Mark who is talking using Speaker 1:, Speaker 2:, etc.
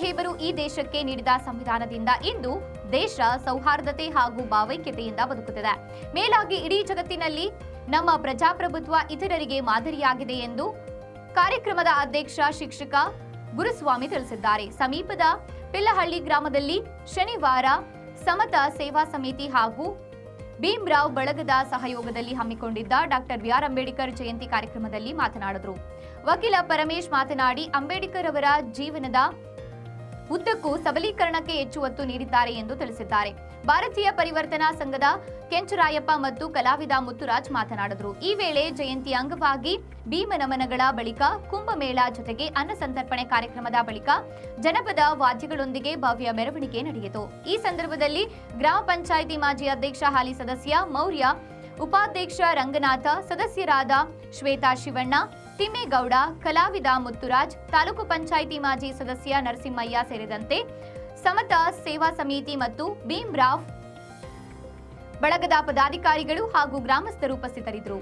Speaker 1: ದೇಶಕ್ಕೆ ನೀಡಿದ ಸಂವಿಧಾನದಿಂದ ಇಂದು ದೇಶ ಸೌಹಾರ್ದತೆ ಹಾಗೂ ಭಾವೈಕ್ಯತೆಯಿಂದ ಬದುಕುತ್ತಿದೆ. ಮೇಲಾಗಿ ಇಡೀ ಜಗತ್ತಿನಲ್ಲಿ ನಮ್ಮ ಪ್ರಜಾಪ್ರಭುತ್ವ ಇತರರಿಗೆ ಮಾದರಿಯಾಗಿದೆ ಎಂದು ಕಾರ್ಯಕ್ರಮದ ಅಧ್ಯಕ್ಷ, ಶಿಕ್ಷಕ ಗುರುಸ್ವಾಮಿ ತಿಳಿಸಿದ್ದಾರೆ. ಸಮೀಪದ ಪಿಲ್ಲಹಳ್ಳಿ ಗ್ರಾಮದಲ್ಲಿ ಶನಿವಾರ ಸಮತ ಸೇವಾ ಸಮಿತಿ ಹಾಗೂ ಭೀಮ್ರಾವ್ ಬಳಗದ ಸಹಯೋಗದಲ್ಲಿ ಹಮ್ಮಿಕೊಂಡಿದ್ದ ಡಾಕ್ಟರ್ ಬಿಆರ್ ಅಂಬೇಡ್ಕರ್ ಜಯಂತಿ ಕಾರ್ಯಕ್ರಮದಲ್ಲಿ ಮಾತನಾಡಿದರು. ವಕೀಲ ಪರಮೇಶ್ ಮಾತನಾಡಿ, ಅಂಬೇಡ್ಕರ್ ಅವರ ಜೀವನದ ಉದ್ದಕ್ಕೂ ಸಬಲೀಕರಣಕ್ಕೆ ಹೆಚ್ಚು ಒತ್ತು ನೀಡಿದ್ದಾರೆ ಎಂದು ತಿಳಿಸಿದ್ದಾರೆ. ಭಾರತೀಯ ಪರಿವರ್ತನಾ ಸಂಘದ ಕೆಂಚರಾಯಪ್ಪ ಮತ್ತು ಕಲಾವಿದ ಮುತ್ತುರಾಜ್ ಮಾತನಾಡಿದರು. ಈ ವೇಳೆ ಜಯಂತಿ ಅಂಗವಾಗಿ ಭೀಮನಮನಗಳ ಬಳಿಕ ಕುಂಭಮೇಳ ಜೊತೆಗೆ ಅನ್ನ ಸಂತರ್ಪಣೆ ಕಾರ್ಯಕ್ರಮದ ಬಳಿಕ ಜನಪದ ವಾದ್ಯಗಳೊಂದಿಗೆ ಭವ್ಯ ಮೆರವಣಿಗೆ ನಡೆಯಿತು. ಈ ಸಂದರ್ಭದಲ್ಲಿ ಗ್ರಾಮ ಪಂಚಾಯಿತಿ ಮಾಜಿ ಅಧ್ಯಕ್ಷ ಹಾಲಿ ಸದಸ್ಯ ಮೌರ್ಯ, ಉಪಾಧ್ಯಕ್ಷ ರಂಗನಾಥ, ಸದಸ್ಯರಾದ ಶ್ವೇತಾ ಶಿವಣ್ಣ ತಿಮ್ಮೇಗೌಡ, ಕಲಾವಿದ ಮುತ್ತುರಾಜ್, ತಾಲೂಕು ಪಂಚಾಯಿತಿ ಮಾಜಿ ಸದಸ್ಯ ನರಸಿಂಹಯ್ಯ ಸೇರಿದಂತೆ ಸಮತ ಸೇವಾ ಸಮಿತಿ ಮತ್ತು ಭೀಮ್ರಾವ್ ಬಳಗದ ಪದಾಧಿಕಾರಿಗಳು ಹಾಗೂ ಗ್ರಾಮಸ್ಥರು ಉಪಸ್ಥಿತರಿದ್ದರು.